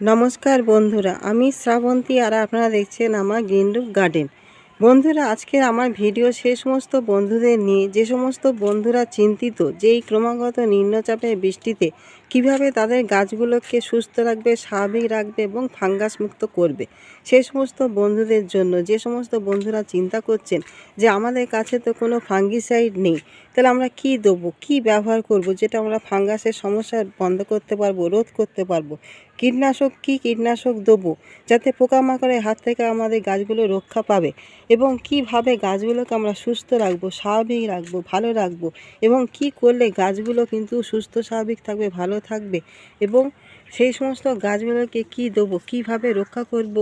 নমস্কার বন্ধুরা, আমি শ্রাবন্তী আর আপনারা দেখছেন আমার গ্রিনরুপ গার্ডেন। বন্ধুরা আজকে আমার ভিডিও সে সমস্ত বন্ধুদের নিয়ে, যে সমস্ত বন্ধুরা চিন্তিত, যেই ক্রমাগত নিম্নচাপের বৃষ্টিতে কীভাবে তাদের গাছগুলোকে সুস্থ রাখবে, স্বাভাবিক রাখবে এবং ফাঙ্গাস মুক্ত করবে? সেই সমস্ত বন্ধুদের জন্য, যে সমস্ত বন্ধুরা চিন্তা করছেন যে আমাদের কাছে তো কোনো ফাঙ্গিসাইড নেই, তাহলে আমরা কি দেবো, কি ব্যবহার করব যেটা আমরা ফাঙ্গাসের সমস্যা বন্ধ করতে পারব, রোধ করতে পারব? কীটনাশক কি কীটনাশক দেবো যাতে পোকামাকড়ের হাত থেকে আমাদের গাছগুলো রক্ষা পাবে? এবং কীভাবে গাছগুলোকে আমরা সুস্থ রাখব, স্বাভাবিক রাখব, ভালো রাখব? এবং কি করলে গাছগুলো কিন্তু সুস্থ, স্বাভাবিক থাকবে, ভালো থাকবে এবং সেই সমস্ত গাছগুলোকে কি দেবো, কীভাবে রক্ষা করব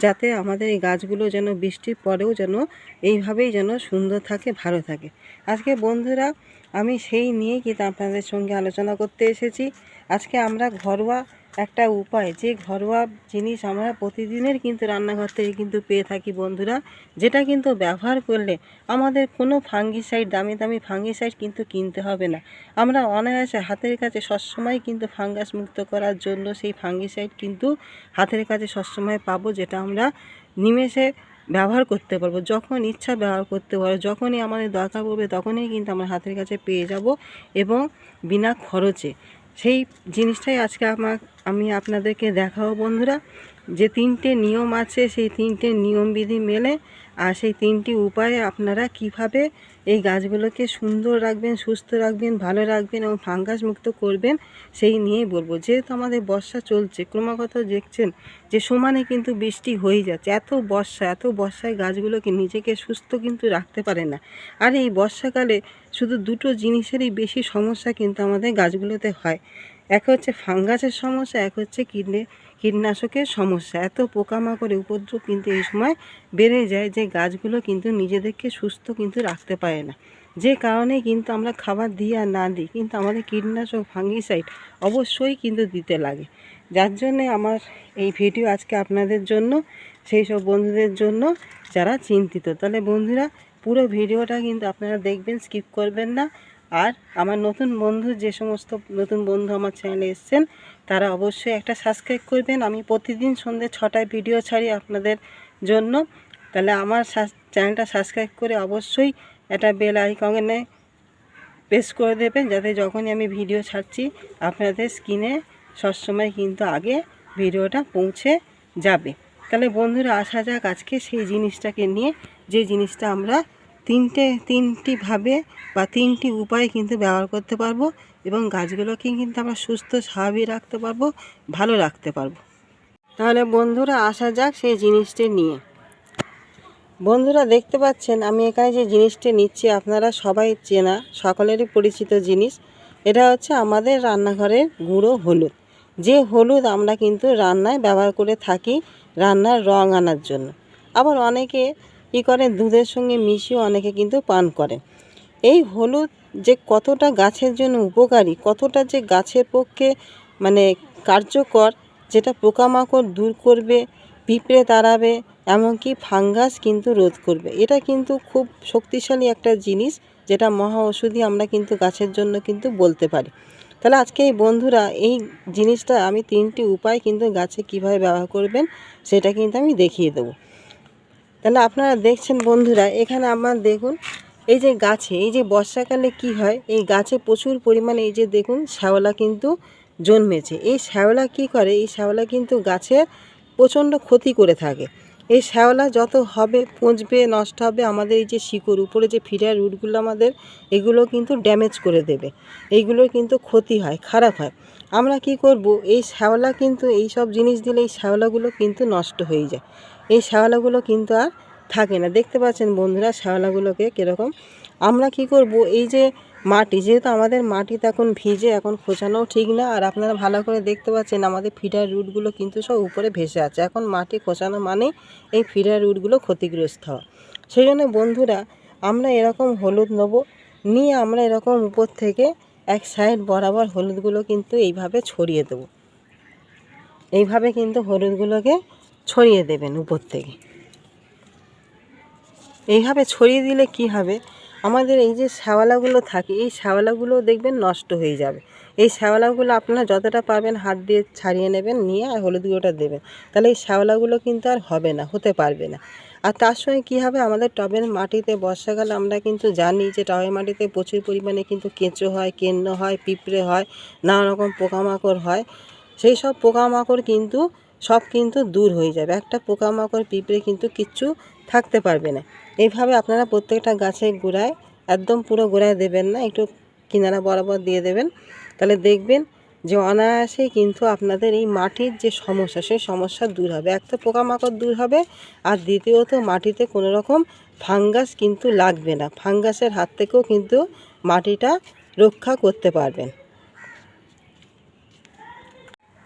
যাতে আমাদের এই গাছগুলো যেন বৃষ্টির পরেও যেন এইভাবেই যেন সুন্দর থাকে, ভালো থাকে। আজকে বন্ধুরা, আমি সেই নিয়ে কিন্তু আপনাদের সঙ্গে আলোচনা করতে এসেছি। আজকে আমরা ঘরোয়া একটা উপায়, যে ঘরোয়া জিনিস আমরা প্রতিদিনের কিন্তু রান্নাঘর থেকে কিন্তু পেয়ে থাকি বন্ধুরা, যেটা কিন্তু ব্যবহার করলে আমাদের কোনো ফাঙ্গিসাইড দামি দামি ফাঙ্গিসাইড কিন্তু কিনতে হবে না। আমরা অনায়াসে হাতের কাছে সবসময় কিন্তু ফাঙ্গাস মুক্ত করার জন্য সেই ফাঙ্গিসাইড কিন্তু হাতের কাছে সবসময় পাবো, যেটা আমরা নিমেষে ব্যবহার করতে পারব। যখন ইচ্ছা ব্যবহার করতে পারব যখনই আমাদের দরকার পড়বে, তখনই কিন্তু আমরা হাতের কাছে পেয়ে যাব এবং বিনা খরচে। সেই জিনিসটাই আজকে আমার, আমি আপনাদেরকে দেখাবো বন্ধুরা, যে তিনটে নিয়ম আছে, সেই তিনটে নিয়মবিধি মেলে আর সেই তিনটি উপায়ে আপনারা কীভাবে এই গাছগুলোকে সুন্দর রাখবেন, সুস্থ রাখবেন, ভালো রাখবেন এবং ফাঙ্গাস মুক্ত করবেন, সেই নিয়েই বলব। যেহেতু আমাদের বর্ষা চলছে, ক্রমাগত দেখছেন যে সমানে কিন্তু বৃষ্টি হয়ে যাচ্ছে, এত বর্ষা, এত বর্ষায় গাছগুলোকে নিজেকে সুস্থ কিন্তু রাখতে পারে না। আর এই বর্ষাকালে শুধু দুটো জিনিসেরই বেশি সমস্যা কিন্তু আমাদের গাছগুলোতে হয়। এক হচ্ছে ফাঙ্গাসের সমস্যা, এক হচ্ছে কীটনে কীটনাশকের সমস্যা। এত পোকামাকড়ের উপদ্রব কিন্তু এই সময় বেড়ে যায় যে গাছগুলো কিন্তু নিজেদেরকে সুস্থ কিন্তু রাখতে পারে না। যে কারণে কিন্তু আমরা খাবার দিই আর না দিই, কিন্তু আমাদের কীটনাশক, ফাঙ্গিসাইড অবশ্যই কিন্তু দিতে লাগে। যার জন্যে আমার এই ভিডিও আজকে আপনাদের জন্য। সেই সব বন্ধুদের জন্য যারা চিন্তিত। তাহলে বন্ধুরা, পুরো ভিডিওটা কিন্তু আপনারা দেখবেন স্কিপ করবেন না। আর আমার নতুন বন্ধু, যে সমস্ত নতুন বন্ধু আমার চ্যানেলে এসছেন, তারা অবশ্যই একটা সাবস্ক্রাইব করবেন। আমি প্রতিদিন সন্ধ্যে ছটায় ভিডিও ছাড়ি আপনাদের জন্য। তাহলে আমার চ্যানেলটা সাবস্ক্রাইব করে অবশ্যই একটা বেল আইকনে প্রেস করে দেবেন, যাতে যখনই আমি ভিডিও ছাড়ছি, আপনাদের স্ক্রিনে সবসময় কিন্তু আগে ভিডিওটা পৌঁছে যাবে। তাহলে বন্ধুরা আসা যাক আজকে সেই জিনিসটাকে নিয়ে। যে জিনিসটা আমরা তিনটে তিনটিভাবে বা তিনটি উপায় কিন্তু ব্যবহার করতে পারব এবং গাছগুলোকে কিন্তু আমরা সুস্থ, স্বাভাবিক রাখতে পারব, ভালো রাখতে পারব। তাহলে বন্ধুরা আসা যাক সেই জিনিসটি নিয়ে। বন্ধুরা দেখতে পাচ্ছেন আমি এখানে যে জিনিসটি নিচ্ছি, আপনারা সবাই চেনা, সকলেরই পরিচিত জিনিস। এটা হচ্ছে আমাদের রান্নাঘরের গুঁড়ো হলুদ। যে হলুদ আমরা কিন্তু রান্নায় ব্যবহার করে থাকি রান্নার রং আনার জন্য। আবার অনেকে কী করে, দুধের সঙ্গে মিশিয়ে অনেকে কিন্তু পান করে। এই হলুদ যে কতটা গাছের জন্য উপকারী, কতটা যে গাছের পক্ষে মানে কার্যকর, যেটা পোকামাকড় দূর করবে, পিঁপড়ে তাড়াবে, এমনকি ফাঙ্গাস কিন্তু রোধ করবে, এটা কিন্তু খুব শক্তিশালী একটা জিনিস, যেটা মহা ওষুধই আমরা কিন্তু গাছের জন্য কিন্তু বলতে পারি। তাহলে আজকে এই বন্ধুরা এই জিনিসটা আমি তিনটি উপায় কিন্তু গাছে কীভাবে ব্যবহার করবেন সেটা কিন্তু আমি দেখিয়ে দেবো। তাহলে আপনারা দেখছেন বন্ধুরা, এখানে আমার দেখুন, এই যে গাছে, এই যে বর্ষাকালে কি হয়, এই গাছে প্রচুর পরিমাণে এই যে দেখুন শ্যাওলা কিন্তু জন্মেছে। এই শ্যাওলা কি করে? এই শ্যাওলা কিন্তু গাছের প্রচণ্ড ক্ষতি করে থাকে। এই শ্যাওলা যত হবে, পচবে, নষ্ট হবে, আমাদের এই যে শিকড়, উপরে যে ফিরার রুটগুলো আমাদের, এগুলো কিন্তু ড্যামেজ করে দেবে। এইগুলোর কিন্তু ক্ষতি হয়, খারাপ হয়। আমরা কি করব? এই শ্যাওলা কিন্তু, এই সব জিনিস দিলে এই শ্যাওলাগুলো কিন্তু নষ্ট হয়ে যায়। এই শ্যাওলাগুলো কিন্তু আর থাকে না। দেখতে পাচ্ছেন বন্ধুরা, শ্যাওলাগুলোকে কীরকম আমরা কি করব? এই যে মাটি, যেহেতু আমাদের মাটিতে এখন ভিজে এখন খোঁচানোও ঠিক না, আর আপনারা ভালো করে দেখতে পাচ্ছেন আমাদের ফিডার রুটগুলো কিন্তু সব উপরে ভেসে আছে। এখন মাটি খোঁচানো মানে এই ফিডার রুটগুলো ক্ষতিগ্রস্ত। হওয়া সেই জন্য বন্ধুরা, আমরা এরকম হলুদ নেব, নিয়ে আমরা এরকম উপর থেকে এক সাইড বরাবর হলুদগুলো কিন্তু এইভাবে ছড়িয়ে দেবো। এইভাবে কিন্তু হলুদগুলোকে ছড়িয়ে দেবেন উপর থেকে। এইভাবে ছড়িয়ে দিলে কি হবে? আমাদের এই যে শ্যাওলাগুলো থাকে, এই শ্যাওলাগুলো দেখবেন নষ্ট হয়ে যাবে। এই শ্যাওলাগুলো আপনারা যতটা পাবেন হাত দিয়ে ছাড়িয়ে নেবেন, নিয়ে আর হলুদ গুঁড়োটা দেবেন। তাহলে এই শ্যাওলাগুলো কিন্তু আর হবে না, হতে পারবে না। আর তার সঙ্গে কী হবে, আমাদের টবের মাটিতে বর্ষাকালে আমরা কিন্তু জানি যে টবের মাটিতে প্রচুর পরিমাণে কিন্তু কেঁচো হয়, কেন্ন হয়, পিঁপড়ে হয়, নানা রকম পোকামাকড় হয়। সেই সব পোকামাকড় কিন্তু, সব কিন্তু দূর হয়ে যাবে। একটা পোকামাকড়, পিঁপড়ে কিন্তু কিচ্ছু থাকতে পারবে না। এইভাবে আপনারা প্রত্যেকটা গাছের গোড়ায়, একদম পুরো গোড়ায় দেবেন না, একটু কিনারা বরাবর দিয়ে দেবেন। তাহলে দেখবেন যে অনায়াসেই কিন্তু আপনাদের এই মাটির যে সমস্যা, সেই সমস্যা দূর হবে। এক তো পোকামাকড় দূর হবে, আর দ্বিতীয়ত মাটিতে কোনো রকম ফাঙ্গাস কিন্তু লাগবে না। ফাঙ্গাসের হাত থেকেও কিন্তু মাটিটা রক্ষা করতে পারবেন।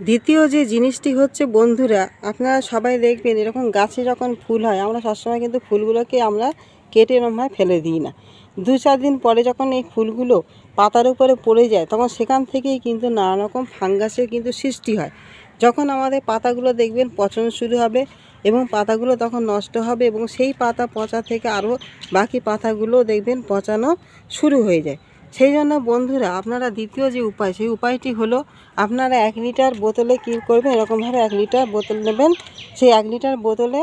দ্বিতীয় যে জিনিসটি হচ্ছে, বন্ধুরা, আপনারা সবাই দেখবেন এরকম গাছে যখন ফুল হয়, আমরা সবসময় কিন্তু ফুলগুলোকে আমরা কেটে এরমভাবে ফেলে দিই না। দু চার দিন পরে যখন এই ফুলগুলো পাতার উপরে পড়ে যায়, তখন সেখান থেকেই কিন্তু নানা রকম ফাঙ্গাসের কিন্তু সৃষ্টি হয়। যখন আমাদের পাতাগুলো দেখবেন পচন শুরু হবে এবং পাতাগুলো তখন নষ্ট হবে এবং সেই পাতা পচা থেকে আরও বাকি পাতাগুলো দেখবেন পচানো শুরু হয়ে যায়। সেই জন্য বন্ধুরা, আপনারা দ্বিতীয় যে উপায়, সেই উপায়টি হলো আপনারা এক লিটার বোতলে কী করবেন, এরকমভাবে এক লিটার বোতল নেবেন। সেই এক লিটার বোতলে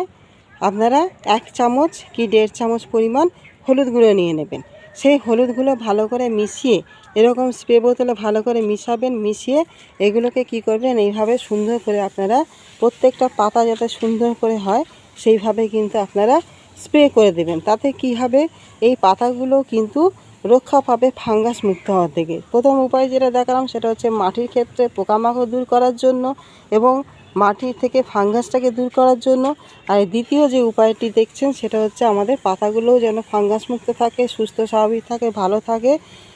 আপনারা এক চামচ কি দেড় চামচ পরিমাণ হলুদ গুঁড়ো নিয়ে নেবেন। সেই হলুদগুলো ভালো করে মিশিয়ে, এরকম স্প্রে বোতলে ভালো করে মিশাবেন, মিশিয়ে এগুলোকে কি করবেন, এইভাবে সুন্দর করে আপনারা প্রত্যেকটা পাতা যাতে সুন্দর করে হয়, সেইভাবে কিন্তু আপনারা স্প্রে করে দেবেন। তাতে কি হবে, এই পাতাগুলো কিন্তু রক্ষা পাবে ফাঙ্গাস মুক্ত হওয়া থেকে প্রথম উপায় যেটা দেখালাম সেটা হচ্ছে মাটির ক্ষেত্রে পোকামাকড় দূর করার জন্য এবং মাটি থেকে ফাঙ্গাসটাকে দূর করার জন্য। আর দ্বিতীয় যে উপায়টি দেখছেন সেটা হচ্ছে আমাদের পাতাগুলোও যেন ফাঙ্গাস মুক্ত থাকে, সুস্থ, স্বাভাবিক থাকে, ভালো থাকে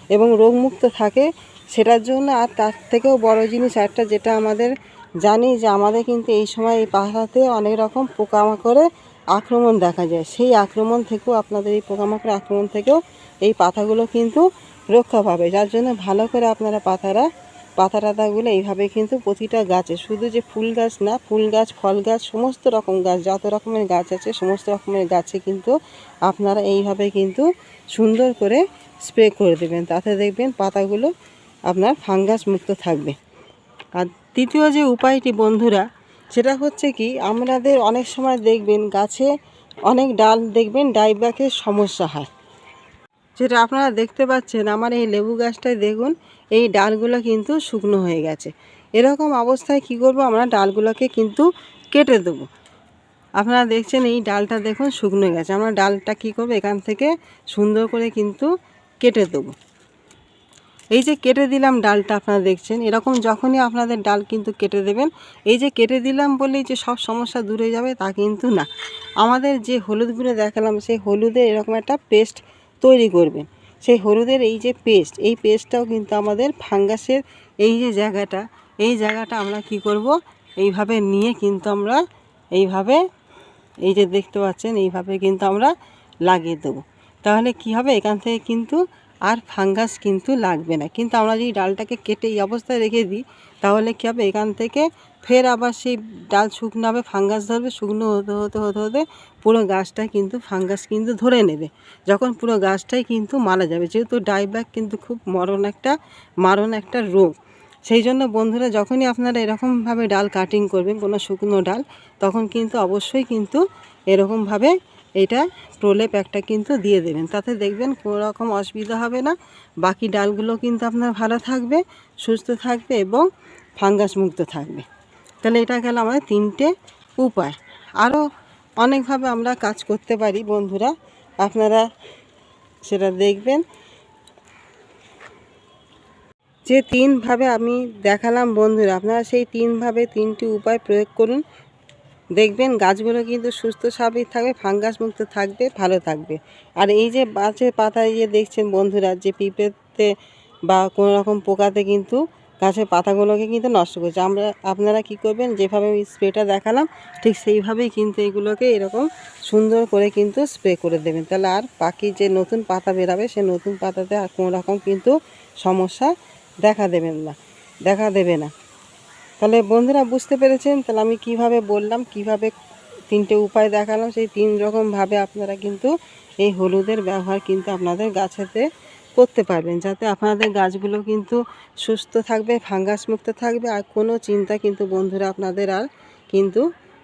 এবং রোগমুক্ত থাকে। সেটার জন্য আর তার থেকেও বড় জিনিস একটা যেটা আমাদের জানি যে আমাদের কিন্তু এই সময় এই পাতাতে অনেক রকম পোকামাকড়ের আক্রমণ দেখা যায়। সেই আক্রমণ থেকেও আপনাদের এই পোকামাকড়ের আক্রমণ থেকেও এই পাতাগুলো কিন্তু রক্ষা পাবে। যার জন্য ভালো করে আপনারা পাতারা পাতা টাতাগুলো এইভাবে কিন্তু প্রতিটা গাছে, শুধু যে ফুল গাছ না, ফুল গাছ, ফল গাছ, সমস্ত রকম গাছ, যত রকমের গাছ আছে, সমস্ত রকমের গাছে কিন্তু আপনারা এইভাবে কিন্তু সুন্দর করে স্প্রে করে দেবেন। তাতে দেখবেন পাতাগুলো আপনার ফাঙ্গাস মুক্ত থাকবে। আর তৃতীয় যে উপায়টি বন্ধুরা, সেটা হচ্ছে কি, আমাদের অনেক সময় দেখবেন গাছে অনেক ডাল, দেখবেন ডাইব্যাকের সমস্যা হয়। যেটা আপনারা দেখতে পাচ্ছেন, আমার এই লেবু গাছটায় দেখুন, এই ডালগুলো কিন্তু শুকনো হয়ে গেছে। এরকম অবস্থায় কি করব, আমরা ডালগুলোকে কিন্তু কেটে দেবো। আপনারা দেখছেন এই ডালটা দেখুন শুকনো গেছে। আমরা ডালটা কি করব, এখান থেকে সুন্দর করে কিন্তু কেটে দেবো। এই যে কেটে দিলাম ডালটা, আপনারা দেখছেন, এরকম যখনই আপনাদের ডাল কিন্তু কেটে দেবেন, এই যে কেটে দিলাম বলেই যে সব সমস্যা দূরে যাবে তা কিন্তু না। আমাদের যে হলুদ দেখালাম, সেই হলুদের এরকম একটা পেস্ট তৈরি করবেন। সেই হলুদের এই যে পেস্ট, এই পেস্টটাও কিন্তু আমাদের ফাঙ্গাসের এই যে জায়গাটা, এই জায়গাটা আমরা কি করব, এইভাবে নিয়ে কিন্তু আমরা এইভাবে, এই যে দেখতে পাচ্ছেন, এইভাবে কিন্তু আমরা লাগিয়ে দেবো। তাহলে কি হবে, এখান থেকে কিন্তু আর ফাঙ্গাস কিন্তু লাগবে না। কিন্তু আমরা যদি ডালটাকে কেটে এই অবস্থায় রেখে দিই, তাহলে কী হবে? এখান থেকে ফের আবার সেই ডাল শুকনো হবে, ফাঙ্গাস ধরবে, শুকনো হতে হতে হতে হতে পুরো গাছটা কিন্তু, ফাঙ্গাস কিন্তু ধরে নেবে। যখন পুরো গাছটাই কিন্তু মারা যাবে, যেহেতু ডাইব্যাক কিন্তু খুব মরণ একটা, মারণ একটা রোগ। সেই জন্য বন্ধুরা, যখনই আপনারা এরকমভাবে ডাল কাটিং করবেন, কোনো শুকনো ডাল, তখন কিন্তু অবশ্যই কিন্তু এরকমভাবে এটা প্রলেপ একটা কিন্তু দিয়ে দেবেন। তাতে দেখবেন কোনো রকম অসুবিধা হবে না। বাকি ডালগুলো কিন্তু আপনার ভালো থাকবে, সুস্থ থাকবে এবং ফাঙ্গাস মুক্ত থাকবে। তাহলে এটা গেল আমাদের তিনটে উপায়। আরও অনেকভাবে আমরা কাজ করতে পারি বন্ধুরা। আপনারা সেটা দেখবেন। যে তিনভাবে আমি দেখালাম বন্ধুরা, আপনারা সেই তিনভাবে তিনটি উপায় প্রয়োগ করুন। দেখবেন গাছগুলো কিন্তু সুস্থ, স্বাভাবিক থাকবে, ফাঙ্গাস মুক্ত থাকবে, ভালো থাকবে। আর এই যে গাছের পাতায় যে দেখছেন বন্ধুরা, যে পিঁপড়েতে বা কোনো রকম পোকাতে কিন্তু গাছের পাতাগুলোকে কিন্তু নষ্ট করছে। আমরা, আপনারা কি করবেন, যেভাবে স্প্রেটা দেখালাম, ঠিক সেইভাবেই কিন্তু এগুলোকে এরকম সুন্দর করে কিন্তু স্প্রে করে দেবেন। তাহলে আর বাকি যে নতুন পাতা বেরাবে, সে নতুন পাতাতে আর কোনো রকম কিন্তু সমস্যা দেখা দেবেন না, দেখা দেবে না। তাহলে বন্ধুরা বুঝতে পেরেছেন, তাহলে আমি কীভাবে বললাম, কীভাবে তিনটে উপায় দেখালাম, সেই তিন রকমভাবে আপনারা কিন্তু এই হলুদের ব্যবহার কিন্তু আপনাদের গাছেতে করতে পারবেন, যাতে আপনাদের গাছগুলো কিন্তু সুস্থ থাকবে, ফাঙ্গাস মুক্ত থাকবে, আর কোনো চিন্তা কিন্তু বন্ধুরা আপনাদের আর কিন্তু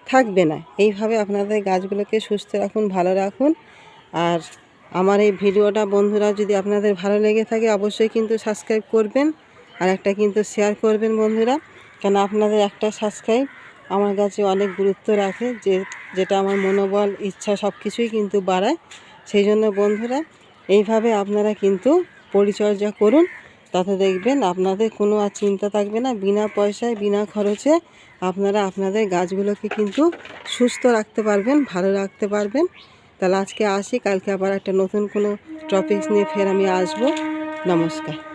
থাকবে না। এইভাবে আপনাদের গাছগুলোকে সুস্থ রাখুন, ভালো রাখুন, আর আমার এই ভিডিওটা বন্ধুরা যদি আপনাদের ভালো লেগে থাকে, অবশ্যই কিন্তু সাবস্ক্রাইব করবেন, আর একটা কিন্তু শেয়ার করবেন বন্ধুরা। কেন আপনাদের একটা সাবস্ক্রাইব আমার কাছে অনেক গুরুত্ব রাখে যে, যেটা আমার মনোবল, ইচ্ছা সব কিছুই কিন্তু বাড়ায়। সেই জন্য বন্ধুরা, এইভাবে আপনারা কিন্তু পরিচর্যা করুন। তাতে দেখবেন আপনাদের কোনো আর চিন্তা থাকবে না। বিনা পয়সায়, বিনা খরচে আপনারা আপনাদের গাছগুলোকে কিন্তু সুস্থ রাখতে পারবেন, ভালো রাখতে পারবেন। তাহলে আজকে আসি, কালকে আবার একটা নতুন কোনো টপিকস নিয়ে ফের আমি আসব। নমস্কার।